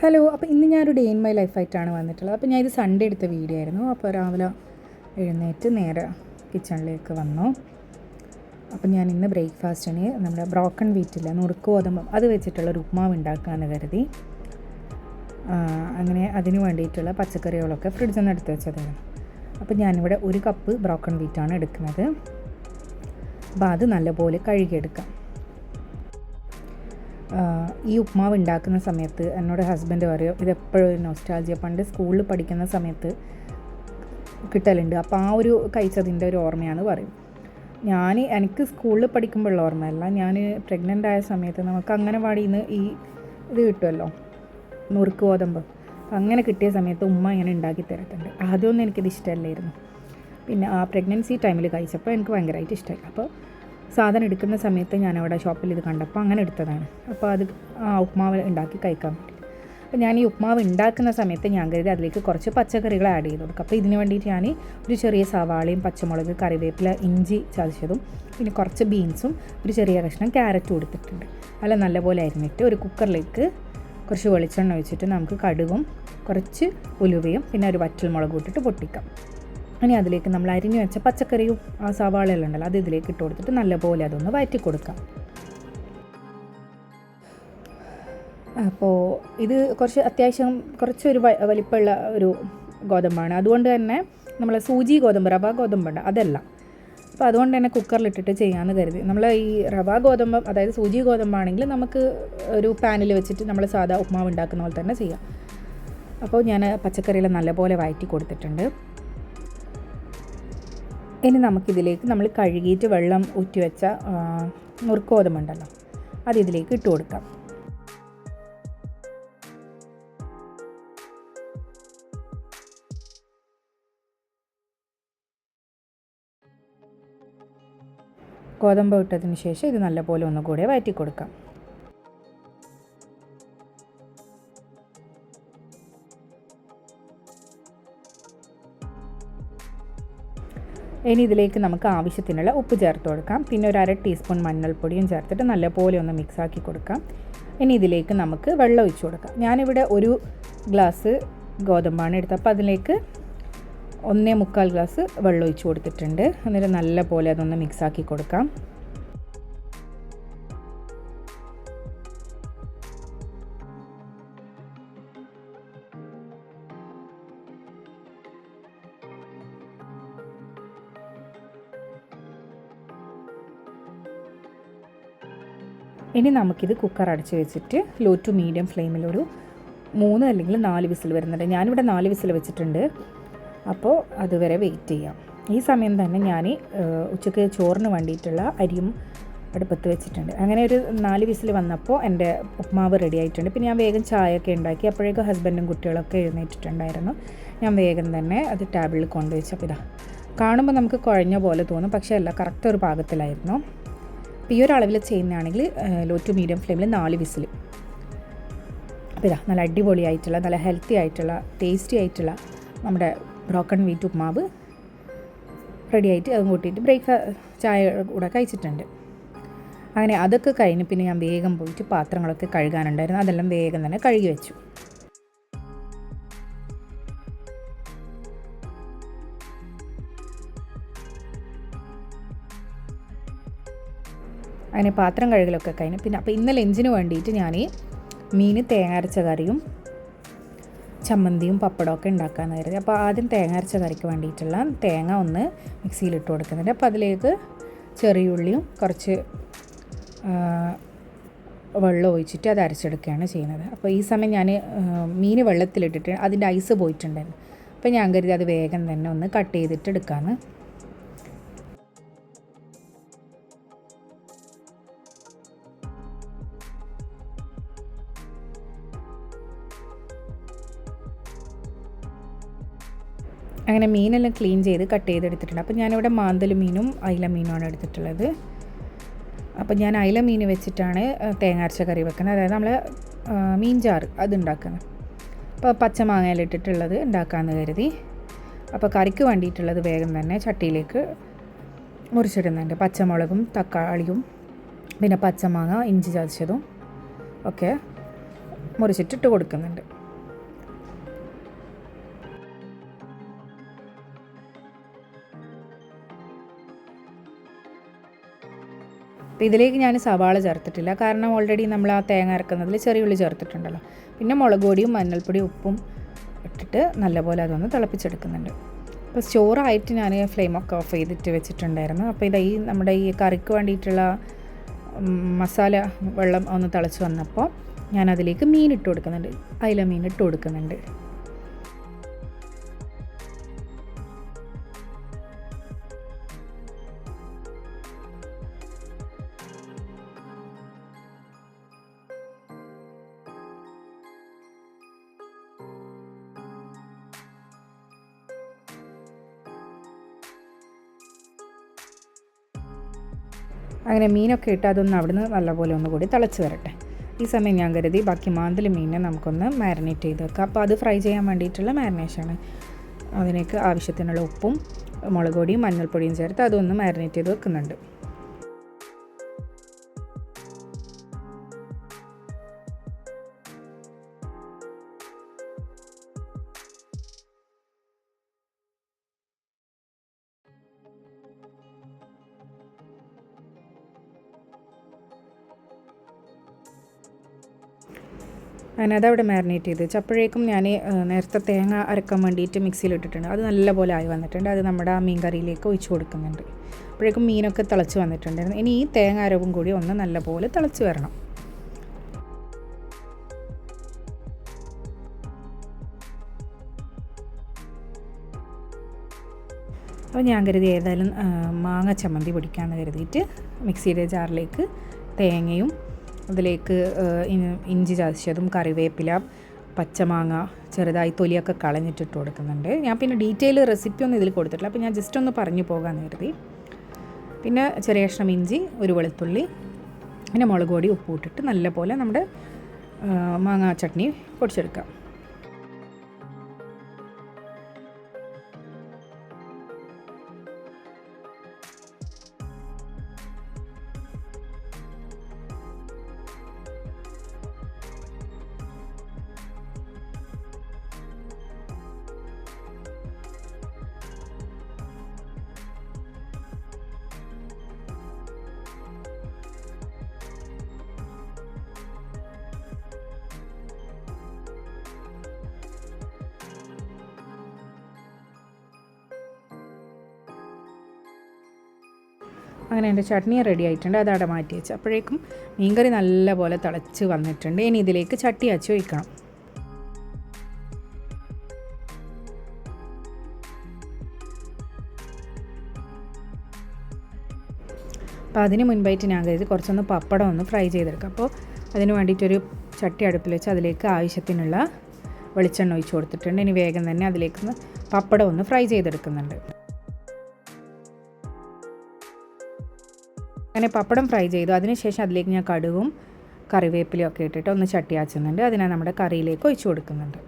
Hello അപ്പോൾ ഇന്ന് ഞാനൊരു ഡേ ഇൻ മൈ ലൈഫായിട്ടാണ് വന്നിട്ടുള്ളത്. അപ്പോൾ ഞാൻ ഇത് സൺഡേ എടുത്ത വീഡിയോ ആയിരുന്നു. അപ്പോൾ രാവിലെ എഴുന്നേറ്റ് നേരെ കിച്ചണിലേക്ക് വന്നു. അപ്പം ഞാൻ ഇന്ന് ബ്രേക്ക്ഫാസ്റ്റിന് നമ്മുടെ ബ്രോക്കൺ വീറ്റില്ല നുറുക്ക് ഗോതമ്പ് അത് വെച്ചിട്ടുള്ള ഉപ്മാവ് ഉണ്ടാക്കാമെന്ന് കരുതി. അങ്ങനെ അതിന് വേണ്ടിയിട്ടുള്ള പച്ചക്കറികളൊക്കെ ഫ്രിഡ്ജിൽ നിന്ന് എടുത്ത് വെച്ചതാണ് അപ്പോൾ ഞാനിവിടെ ഒരു കപ്പ് ബ്രോക്കൺ വീറ്റാണ് എടുക്കുന്നത്. അപ്പോൾ അത് നല്ലപോലെ കഴുകിയെടുക്കാം. ഈ ഉപ്മാവ് ഉണ്ടാക്കുന്ന സമയത്ത് എന്നോട് ഹസ്ബൻഡ് പറയും ഇതെപ്പോഴും നൊസ്റ്റാൾജിയ പണ്ട് സ്കൂളിൽ പഠിക്കുന്ന സമയത്ത് കിട്ടലുണ്ട്. അപ്പോൾ ആ ഒരു കഴിച്ചതിന്റെ ഒരു ഓർമ്മയാണ് പറയും. ഞാൻ എനിക്ക് സ്കൂളിൽ പഠിക്കുമ്പോഴുള്ള ഓർമ്മയല്ല. ഞാൻ പ്രഗ്നന്റ് ആയ സമയത്ത് നമുക്ക് അംഗനവാടിയിൽ നിന്ന് ഈ ഇത് കിട്ടുമല്ലോ നുറുക്ക് ഗോതമ്പ്. അങ്ങനെ കിട്ടിയ സമയത്ത് ഉമ്മ ഇങ്ങനെ ഉണ്ടാക്കി തരത്തുണ്ട് ആദ്യമൊന്നും എനിക്കിത് ഇഷ്ടമല്ലായിരുന്നു. പിന്നെ ആ പ്രഗ്നൻസി ടൈമിൽ കഴിച്ചപ്പോൾ എനിക്ക് ഭയങ്കരമായിട്ട് ഇഷ്ടമായി അപ്പോൾ സാധനം എടുക്കുന്ന സമയത്ത് ഞാൻ അവിടെ ഷോപ്പിൽ ഇത് കണ്ടപ്പോൾ അങ്ങനെ എടുത്തതാണ്. അപ്പോൾ അത് ആ ഉപ്മാവ് ഉണ്ടാക്കി കഴിക്കാൻ വേണ്ടി. അപ്പോൾ ഞാൻ ഈ ഉപ്മാവ് ഉണ്ടാക്കുന്ന സമയത്ത് ഞാൻ കരുതി അതിലേക്ക് കുറച്ച് പച്ചക്കറികൾ ആഡ് ചെയ്ത് കൊടുക്കും. അപ്പോൾ ഇതിന് വേണ്ടിയിട്ട് ഞാൻ ഒരു ചെറിയ സവാളയും പച്ചമുളക് കറിവേപ്പില ഇഞ്ചി ചതച്ചതും പിന്നെ കുറച്ച് ബീൻസും ഒരു ചെറിയ കഷ്ണം ക്യാരറ്റും കൊടുത്തിട്ടുണ്ട് അല്ല നല്ലപോലെ അരിഞ്ഞിട്ട് ഒരു കുക്കറിലേക്ക് കുറച്ച് വെളിച്ചെണ്ണ ഒഴിച്ചിട്ട് നമുക്ക് കടുകും കുറച്ച് ഉലുവയും പിന്നെ ഒരു വറ്റൽ മുളകും ഇട്ടിട്ട് പൊട്ടിക്കാം. ഇനി അതിലേക്ക് നമ്മൾ അരിഞ്ഞു വെച്ച പച്ചക്കറിയും ആ സവാളയെല്ലാം ഉണ്ടല്ലോ അത് ഇതിലേക്ക് ഇട്ട് കൊടുത്തിട്ട് നല്ലപോലെ അതൊന്ന് വഴറ്റി കൊടുക്കാം. അപ്പോൾ ഇത് കുറച്ച് അത്യാവശ്യം കുറച്ചൊരു വലിപ്പമുള്ള ഒരു ഗോതമ്പാണ്. അതുകൊണ്ട് തന്നെ നമ്മൾ സൂചി ഗോതമ്പ് റവ ഗോതമ്പുണ്ട് അതല്ല. അപ്പോൾ അതുകൊണ്ട് തന്നെ കുക്കറിലിട്ടിട്ട് ചെയ്യാമെന്ന് കരുതി. നമ്മൾ ഈ റവ ഗോതമ്പ് അതായത് സൂചി ഗോതമ്പാണെങ്കിൽ നമുക്ക് ഒരു പാനിൽ വെച്ചിട്ട് നമ്മൾ സാധാ ഉപ്മാവ് ഉണ്ടാക്കുന്ന പോലെ തന്നെ ചെയ്യാം. അപ്പോൾ ഞാൻ പച്ചക്കറിയെല്ലാം നല്ലപോലെ വഴറ്റി കൊടുത്തിട്ടുണ്ട്. ഇനി നമുക്കിതിലേക്ക് നമ്മൾ കഴുകിയിട്ട് വെള്ളം ഊറ്റിവെച്ച വെച്ച അതിതിലേക്ക് അത് ഇതിലേക്ക് ഇട്ട് കൊടുക്കാം. ഗോതമ്പ് ഇട്ടതിന് ശേഷം ഇത് നല്ലപോലെ ഒന്നുകൂടെ വഴറ്റി കൊടുക്കാം ഇനി ഇതിലേക്ക് നമുക്ക് ആവശ്യത്തിനുള്ള ഉപ്പ് ചേർത്ത് കൊടുക്കാം. പിന്നെ ഒരു അര ടീസ്പൂൺ മഞ്ഞൾപ്പൊടിയും ചേർത്തിട്ട് നല്ലപോലെ ഒന്ന് മിക്സാക്കി കൊടുക്കാം. ഇനി ഇതിലേക്ക് നമുക്ക് വെള്ളം ഒഴിച്ചു കൊടുക്കാം. ഞാനിവിടെ ഒരു ഗ്ലാസ് ഗോതമ്പാണ് എടുത്തത്. അപ്പോൾ അതിലേക്ക് ഒന്നേ മുക്കാൽ ഗ്ലാസ് വെള്ളം ഒഴിച്ചു കൊടുത്തിട്ടുണ്ട്. എന്നിട്ട് നല്ല പോലെ അതൊന്ന് മിക്സാക്കി കൊടുക്കാം. ഇനി നമുക്കിത് കുക്കർ അടച്ച് വെച്ചിട്ട് ലോ ടു മീഡിയം ഫ്ലെയിമിലൊരു മൂന്ന് അല്ലെങ്കിൽ നാല് വിസിൽ വരുന്നുണ്ട്. ഞാനിവിടെ നാല് വിസിൽ വെച്ചിട്ടുണ്ട്. അപ്പോൾ അതുവരെ വെയിറ്റ് ചെയ്യാം. ഈ സമയം തന്നെ ഞാൻ ഉച്ചയ്ക്ക് ചോറിന് വേണ്ടിയിട്ടുള്ള അരിയും അടുപ്പത്ത് വെച്ചിട്ടുണ്ട്. അങ്ങനെ ഒരു നാല് വിസിൽ വന്നപ്പോൾ എന്റെ ഉപ്മാവ് റെഡി ആയിട്ടുണ്ട്. പിന്നെ ഞാൻ വേഗം ചായയൊക്കെ ഉണ്ടാക്കി. അപ്പോഴേക്കും ഹസ്ബൻഡും കുട്ടികളൊക്കെ എഴുന്നേറ്റിട്ടുണ്ടായിരുന്നു. ഞാൻ വേഗം തന്നെ അത് ടേബിളിൽ കൊണ്ടുവച്ചപ്പോൾ ഇതാ. കാണുമ്പോൾ നമുക്ക് കുഴഞ്ഞ പോലെ തോന്നും. പക്ഷേ അല്ല കറക്റ്റ് ഒരു പാകത്തിലായിരുന്നു. അപ്പോൾ ഈ ഒരു അളവിൽ ചെയ്യുന്നതാണെങ്കിൽ ലോ ടു മീഡിയം ഫ്ലെയിമിൽ നാല് വിസിൽ. അപ്പോൾ ഇതാ നല്ല അടിപൊളിയായിട്ടുള്ള നല്ല ഹെൽത്തി ആയിട്ടുള്ള ടേസ്റ്റി ആയിട്ടുള്ള നമ്മുടെ ബ്രോക്കൺ വീറ്റ് ഉപ്മാവ് റെഡി ആയിട്ട് അതും കൂട്ടിയിട്ട് ബ്രേക്ക്ഫാസ്റ്റ് ചായ കൂടെ കഴിച്ചിട്ടുണ്ട്. അങ്ങനെ അതൊക്കെ കഴിഞ്ഞ് പിന്നെ ഞാൻ വേഗം പോയിട്ട് പാത്രങ്ങളൊക്കെ കഴുകാനുണ്ടായിരുന്നു. അതെല്ലാം വേഗം തന്നെ കഴുകി വെച്ചു. അങ്ങനെ പാത്രം കഴുകലൊക്കെ കഴിഞ്ഞു. പിന്നെ അപ്പോൾ ഇന്ന് ലഞ്ചിന് വേണ്ടിയിട്ട് ഞാൻ മീൻ തേങ്ങ അരച്ച കറിയും ചമ്മന്തിയും പപ്പടമൊക്കെ ഉണ്ടാക്കാമെന്ന് കരുതി. അപ്പോൾ ആദ്യം തേങ്ങ അരച്ച കറിക്ക് വേണ്ടിയിട്ടുള്ള തേങ്ങ ഒന്ന് മിക്സിയിലിട്ട് കൊടുക്കുന്നുണ്ട്. അപ്പോൾ അതിലേക്ക് ചെറിയ ഉള്ളിയും കുറച്ച് വെള്ളം ഒഴിച്ചിട്ട് അത് അരച്ചെടുക്കുകയാണ് ചെയ്യുന്നത്. അപ്പോൾ ഈ സമയം ഞാൻ മീൻ വെള്ളത്തിലിട്ടിട്ട് അതിന്റെ ഐസ് പോയിട്ടുണ്ടായിരുന്നു. അപ്പോൾ ഞാൻ കരുതി അത് വേഗം തന്നെ ഒന്ന് കട്ട് ചെയ്തിട്ട് എടുക്കാമെന്ന് അങ്ങനെ മീനെല്ലാം ക്ലീൻ ചെയ്ത് കട്ട് ചെയ്തെടുത്തിട്ടുണ്ട്. അപ്പോൾ ഞാനിവിടെ മാന്തൽ മീനും അയില മീനുമാണ് എടുത്തിട്ടുള്ളത്. അപ്പോൾ ഞാൻ അയില മീൻ വെച്ചിട്ടാണ് തേങ്ങാരച്ച കറി വെക്കുന്നത്. അതായത് നമ്മൾ മീൻ ചാറ് അത് ഉണ്ടാക്കുന്നത്. അപ്പോൾ പച്ചമാങ്ങയിലിട്ടിട്ടുള്ളത് ഉണ്ടാക്കാമെന്ന് കരുതി. അപ്പോൾ കറിക്ക് വേണ്ടിയിട്ടുള്ളത് വേഗം തന്നെ ചട്ടിയിലേക്ക് മുറിച്ചിടുന്നുണ്ട്. പച്ചമുളകും തക്കാളിയും പിന്നെ പച്ചമാങ്ങ ഇഞ്ചി ചതച്ചതും ഒക്കെ മുറിച്ചിട്ടിട്ട് കൊടുക്കുന്നുണ്ട്. അപ്പോൾ ഇതിലേക്ക് ഞാൻ സവാള ചേർത്തിട്ടില്ല. കാരണം ഓൾറെഡി നമ്മൾ ആ തേങ്ങ അരക്കുന്നതിൽ ചെറിയ ഉള്ളി ചേർത്തിട്ടുണ്ടല്ലോ. പിന്നെ മുളക് പൊടിയും മഞ്ഞൾപ്പൊടിയും ഉപ്പും ഇട്ടിട്ട് നല്ലപോലെ അതൊന്ന് തിളപ്പിച്ചെടുക്കുന്നുണ്ട്. അപ്പോൾ ചോറായിട്ട് ഞാൻ ഫ്ലെയിമൊക്കെ ഓഫ് ചെയ്തിട്ട് വെച്ചിട്ടുണ്ടായിരുന്നു. അപ്പോൾ ഇത് ഈ നമ്മുടെ ഈ കറിക്ക് വേണ്ടിയിട്ടുള്ള മസാല വെള്ളം ഒന്ന് തിളച്ച് വന്നപ്പോൾ ഞാൻ അതിലേക്ക് മീൻ ഇട്ട് കൊടുക്കുന്നുണ്ട്. അയില മീൻ ഇട്ട് കൊടുക്കുന്നുണ്ട്. അങ്ങനെ മീനൊക്കെ ഇട്ട് അതൊന്ന് അവിടുന്ന് നല്ലപോലെ ഒന്നുകൂടി തിളച്ച് വരട്ടെ. ഈ സമയം ഞാൻ കരുതി ബാക്കി മാന്തൽ മീനിനെ നമുക്കൊന്ന് മാരിനേറ്റ് ചെയ്ത് വെക്കാം. അപ്പോൾ അത് ഫ്രൈ ചെയ്യാൻ വേണ്ടിയിട്ടുള്ള മാരിനേഷനാണ് അതിനേക്ക് ആവശ്യത്തിനുള്ള ഉപ്പും മുളക് പൊടിയും മഞ്ഞൾപ്പൊടിയും ചേർത്ത് അതൊന്ന് മാരിനേറ്റ് ചെയ്ത് വെക്കുന്നുണ്ട്. അങ്ങനെ അതവിടെ മാരിനേറ്റ് ചെയ്ത് വെച്ചപ്പോഴേക്കും ഞാൻ നേരത്തെ തേങ്ങ അരക്കാൻ വേണ്ടിയിട്ട് മിക്സിയിൽ ഇട്ടിട്ടുണ്ട്. അത് നല്ലപോലെ ആയി വന്നിട്ടുണ്ട്. അത് നമ്മുടെ ആ മീൻ കറിയിലേക്ക് ഒഴിച്ച് കൊടുക്കുന്നുണ്ട്. അപ്പോഴേക്കും മീനൊക്കെ തിളച്ച് വന്നിട്ടുണ്ടായിരുന്നു. ഇനി ഈ തേങ്ങ അരവും കൂടി ഒന്ന് നല്ലപോലെ തിളച്ച് വരണം. അപ്പോൾ ഞാൻ കരുതി ഏതായാലും മാങ്ങ ചമ്മന്തി പൊടിക്കാമെന്ന് കരുതിയിട്ട് മിക്സിയുടെ ജാറിലേക്ക് തേങ്ങയും അതിലേക്ക് ഇഞ്ചി ചതച്ചതും കറിവേപ്പില പച്ചമാങ്ങ ചെറുതായി തൊലിയൊക്കെ കളഞ്ഞിട്ടിട്ട് കൊടുക്കുന്നുണ്ട്. ഞാൻ പിന്നെ ഡീറ്റെയിൽ റെസിപ്പി ഒന്നും ഇതിൽ കൊടുത്തിട്ടില്ല. അപ്പോൾ ഞാൻ ജസ്റ്റ് ഒന്ന് പറഞ്ഞു പോകാമെന്ന് കരുതി. പിന്നെ ചെറിയ കഷ്ണം ഇഞ്ചി ഒരു വെളുത്തുള്ളി പിന്നെ മുളക് പൊടി ഉപ്പ് ഇട്ടിട്ട് നല്ലപോലെ നമ്മുടെ മാങ്ങ ചട്നി പൊടിച്ചെടുക്കാം. അങ്ങനെ എന്റെ ചട്നി റെഡി ആയിട്ടുണ്ട്. അത് അവിടെ മാറ്റി വെച്ചു. അപ്പോഴേക്കും മീൻകറി നല്ലപോലെ തിളച്ച് വന്നിട്ടുണ്ട്. ഇനി ഇതിലേക്ക് ചട്ടി അച്ചു വയ്ക്കണം അപ്പോൾ അതിന് മുൻപായിട്ട് ഞാൻ കരുതി കുറച്ചൊന്ന് പപ്പടം ഒന്ന് ഫ്രൈ ചെയ്തെടുക്കാം. അപ്പോൾ അതിന് വേണ്ടിയിട്ടൊരു ചട്ടി അടുപ്പിൽ വെച്ച് അതിലേക്ക് ആവശ്യത്തിനുള്ള വെളിച്ചെണ്ണ ഒഴിച്ച് കൊടുത്തിട്ടുണ്ട്. ഇനി വേഗം തന്നെ അതിലേക്ക് പപ്പടം ഒന്ന് ഫ്രൈ ചെയ്തെടുക്കുന്നുണ്ട്. അങ്ങനെ പപ്പടം ഫ്രൈ ചെയ്തു. അതിനുശേഷം അതിലേക്ക് ഞാൻ കടുകും കറിവേപ്പിലയും ഒക്കെ ഇട്ടിട്ട് ഒന്ന് ചട്ടിയാച്ചുന്നുണ്ട് അതിനെ നമ്മുടെ കറിയിലേക്ക് ഒഴിച്ചു കൊടുക്കുന്നുണ്ട്.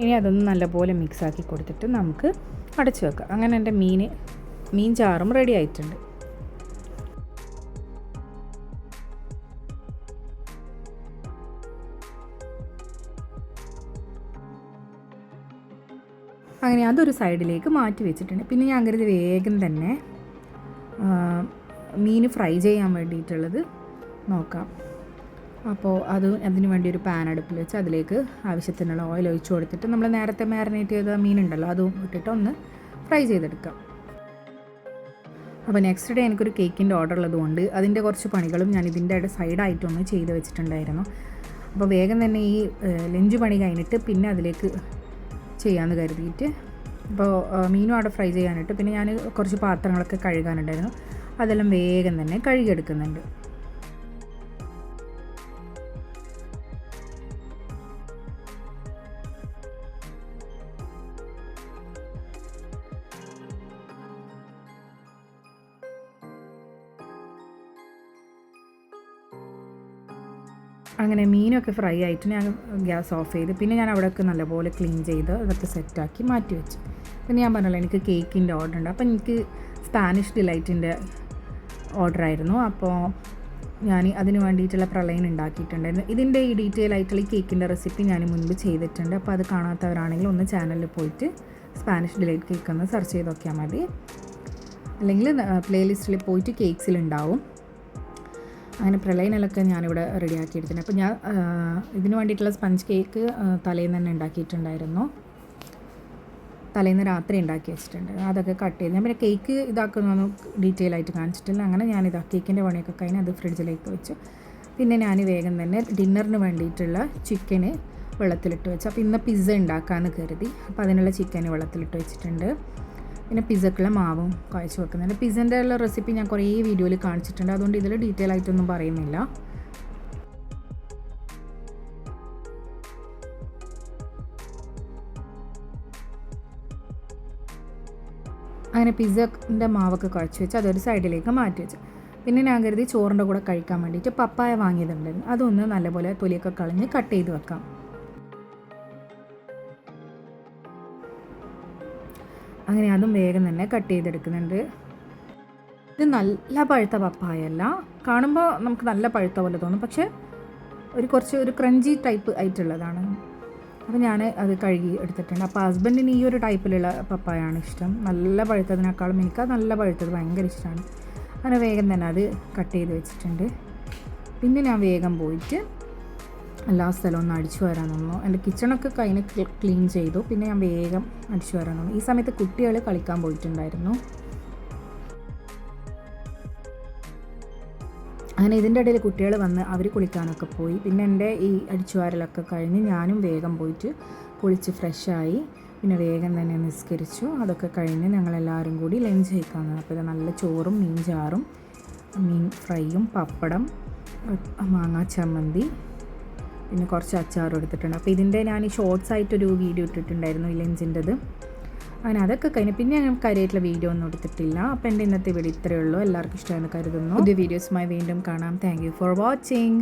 ഇനി അതൊന്ന് നല്ലപോലെ മിക്സാക്കി കൊടുത്തിട്ട് നമുക്ക് അടച്ചു വെക്കുക അങ്ങനെ എന്റെ മീൻ മീൻ ചാറും റെഡി ആയിട്ടുണ്ട്. അങ്ങനെ അതൊരു സൈഡിലേക്ക് മാറ്റി വെച്ചിട്ടുണ്ട്. പിന്നെ ഞാൻ കരുതി വേഗം തന്നെ മീൻ ഫ്രൈ ചെയ്യാൻ വേണ്ടിയിട്ടുള്ളത് നോക്കാം. അപ്പോൾ അത് അതിന് വേണ്ടി ഒരു പാൻ അടുപ്പിൽ വെച്ച് അതിലേക്ക് ആവശ്യത്തിനുള്ള ഓയിൽ ഒഴിച്ചു കൊടുത്തിട്ട് നമ്മൾ നേരത്തെ മാരിനേറ്റ് ചെയ്ത മീനുണ്ടല്ലോ അതും ഇട്ടിട്ട് ഒന്ന് ഫ്രൈ ചെയ്തെടുക്കാം. അപ്പോൾ നെക്സ്റ്റ് ഡേ എനിക്കൊരു കേക്കിന്റെ ഓർഡർ ഉള്ളതുകൊണ്ട് അതിന്റെ കുറച്ച് പണികളും ഞാൻ ഇതിന്റെ സൈഡായിട്ടൊന്ന് ചെയ്ത് വെച്ചിട്ടുണ്ടായിരുന്നു. അപ്പോൾ വേഗം തന്നെ ഈ ലഞ്ച് പണി കഴിഞ്ഞിട്ട് പിന്നെ അതിലേക്ക് ചെയ്യാമെന്ന് കരുതിയിട്ട് അപ്പോൾ മീനും അവിടെ ഫ്രൈ ചെയ്യാനിട്ട് പിന്നെ ഞാൻ കുറച്ച് പാത്രങ്ങളൊക്കെ കഴുകാനുണ്ടായിരുന്നു. അതെല്ലാം വേഗം തന്നെ കഴുകിയെടുക്കുന്നുണ്ട്. അങ്ങനെ മീനൊക്കെ ഫ്രൈ ആയിട്ട് ഞാൻ ഗ്യാസ് ഓഫ് ചെയ്ത് പിന്നെ ഞാൻ അവിടെയൊക്കെ നല്ലപോലെ ക്ലീൻ ചെയ്ത് അതൊക്കെ സെറ്റാക്കി മാറ്റി വെച്ചു. പിന്നെ ഞാൻ പറഞ്ഞല്ലോ എനിക്ക് കേക്കിന്റെ ഓർഡർ ഉണ്ട്. അപ്പോൾ എനിക്ക് സ്പാനിഷ് ഡിലൈറ്റിന്റെ ഓർഡർ ആയിരുന്നു. അപ്പോൾ ഞാൻ അതിന് വേണ്ടിയിട്ടുള്ള പ്രളയം ഉണ്ടാക്കിയിട്ടുണ്ടായിരുന്നു. ഇതിന്റെ ഈ ഡീറ്റെയിൽ ആയിട്ടുള്ള ഈ കേക്കിന്റെ റെസിപ്പി ഞാൻ മുൻപ് ചെയ്തിട്ടുണ്ട്. അപ്പോൾ അത് കാണാത്തവരാണെങ്കിൽ ഒന്ന് ചാനലിൽ പോയിട്ട് സ്പാനിഷ് ഡിലൈറ്റ് കേക്ക് ഒന്ന് സെർച്ച് ചെയ്ത് നോക്കിയാൽ മതി. അല്ലെങ്കിൽ പ്ലേലിസ്റ്റിൽ പോയിട്ട് കേക്ക്സിൽ ഉണ്ടാവും. അങ്ങനെ പ്രളയനിലൊക്കെ ഞാനിവിടെ റെഡിയാക്കി എടുത്തിട്ടുണ്ട് അപ്പോൾ ഞാൻ ഇതിന് വേണ്ടിയിട്ടുള്ള സ്പഞ്ച് കേക്ക് തലേന്ന് തന്നെ ഉണ്ടാക്കിയിട്ടുണ്ടായിരുന്നു. തലേന്ന് രാത്രി ഉണ്ടാക്കി വെച്ചിട്ടുണ്ട്. അതൊക്കെ കട്ട് ചെയ്ത് ഞാൻ പിന്നെ കേക്ക് ഇതാക്കുന്നൊന്നും ഡീറ്റെയിൽ ആയിട്ട് കാണിച്ചിട്ടില്ല. അങ്ങനെ ഞാൻ ഇതാ കേക്കിന്റെ പണിയൊക്കെ കഴിഞ്ഞ് അത് ഫ്രിഡ്ജിലേക്ക് വെച്ചു. പിന്നെ ഞാൻ വേഗം തന്നെ ഡിന്നറിന് വേണ്ടിയിട്ടുള്ള ചിക്കന് വെള്ളത്തിലിട്ട് വെച്ചു. അപ്പോൾ ഇന്ന് പിസ്സ ഉണ്ടാക്കാമെന്ന് കരുതി. അപ്പോൾ അതിനുള്ള ചിക്കൻ വെള്ളത്തിലിട്ട് വെച്ചിട്ടുണ്ട്. പിന്നെ പിസക്കുള്ള മാവും കുഴച്ച് വെക്കുന്നുണ്ട് പിസ്സന്റെ ഉള്ള റെസിപ്പി ഞാൻ കുറേ വീഡിയോയിൽ കാണിച്ചിട്ടുണ്ട്. അതുകൊണ്ട് ഇതിൽ ഡീറ്റെയിൽ ആയിട്ടൊന്നും പറയുന്നില്ല. അങ്ങനെ പിസ്സന്റെ മാവൊക്കെ കുഴച്ച് വെച്ച് അതൊരു സൈഡിലേക്ക് മാറ്റി വെച്ചു. പിന്നെ ഞാൻ കരുതി ചോറിന്റെ കൂടെ കഴിക്കാൻ വേണ്ടിയിട്ട് പപ്പായ വാങ്ങിയതുണ്ടായിരുന്നു. അതൊന്ന് നല്ലപോലെ തൊലിയൊക്കെ കളഞ്ഞ് കട്ട് ചെയ്ത് വെക്കാം. അങ്ങനെ അതും വേഗം തന്നെ കട്ട് ചെയ്തെടുക്കുന്നുണ്ട്. ഇത് നല്ല പഴുത്ത പപ്പായ അല്ല കാണുമ്പോൾ നമുക്ക് നല്ല പഴുത്ത പോലെ തോന്നും. പക്ഷേ ഒരു കുറച്ച് ഒരു ക്രഞ്ചി ടൈപ്പ് ആയിട്ടുള്ളതാണ്. അപ്പോൾ ഞാൻ അത് കഴുകി എടുത്തിട്ടുണ്ട്. അപ്പോൾ ഹസ്ബൻഡിന് ഈ ഒരു ടൈപ്പിലുള്ള പപ്പായാണ് ഇഷ്ടം. നല്ല പഴുത്തതിനേക്കാളും എനിക്ക് നല്ല പഴുത്തത് ഭയങ്കര ഇഷ്ടമാണ്. അങ്ങനെ വേഗം തന്നെ അത് കട്ട് ചെയ്ത് വെച്ചിട്ടുണ്ട്. പിന്നെ ഞാൻ വേഗം പോയിട്ട് എല്ലാ സ്ഥലവും ഒന്ന് അടിച്ചു വരാൻ നിന്നു. എന്റെ കിച്ചണൊക്കെ കഴിഞ്ഞ് ക്ലീൻ ചെയ്തു. പിന്നെ ഞാൻ വേഗം അടിച്ചു വരാൻ നിന്നു. ഈ സമയത്ത് കുട്ടികൾ കളിക്കാൻ പോയിട്ടുണ്ടായിരുന്നു. അങ്ങനെ ഇതിന്റെ ഇടയിൽ കുട്ടികൾ വന്ന് അവർ കുളിക്കാനൊക്കെ പോയി. പിന്നെ എന്റെ ഈ അടിച്ചുവാരലൊക്കെ കഴിഞ്ഞ് ഞാനും വേഗം പോയിട്ട് കുളിച്ച് ഫ്രഷായി. പിന്നെ വേഗം തന്നെ നിസ്കരിച്ചു. അതൊക്കെ കഴിഞ്ഞ് ഞങ്ങളെല്ലാവരും കൂടി ലഞ്ച് കഴിക്കാൻ അപ്പോൾ നല്ല ചോറും മീൻ ചാറും മീൻ ഫ്രൈയും പപ്പടം മാങ്ങാ ചമ്മന്തി പിന്നെ കുറച്ച് അച്ചാറും എടുത്തിട്ടുണ്ട്. അപ്പോൾ ഇതിന്റെ ഞാൻ ഈ ഷോർട്സ് ആയിട്ടൊരു വീഡിയോ ഇട്ടിട്ടുണ്ടായിരുന്നു ഈ ലഞ്ചിന്റെത് അങ്ങനെ അതൊക്കെ കഴിഞ്ഞ് പിന്നെ ഞാൻ കാര്യമായിട്ടുള്ള വീഡിയോ ഒന്നും എടുത്തിട്ടില്ല. അപ്പോൾ എന്റെ ഇന്നത്തെ വീഡിയോ ഇത്രയേ ഉള്ളൂ. എല്ലാവർക്കും ഇഷ്ടമാണെന്ന് കരുതുന്നു. പുതിയ വീഡിയോസുമായി വീണ്ടും കാണാം. Thank for watching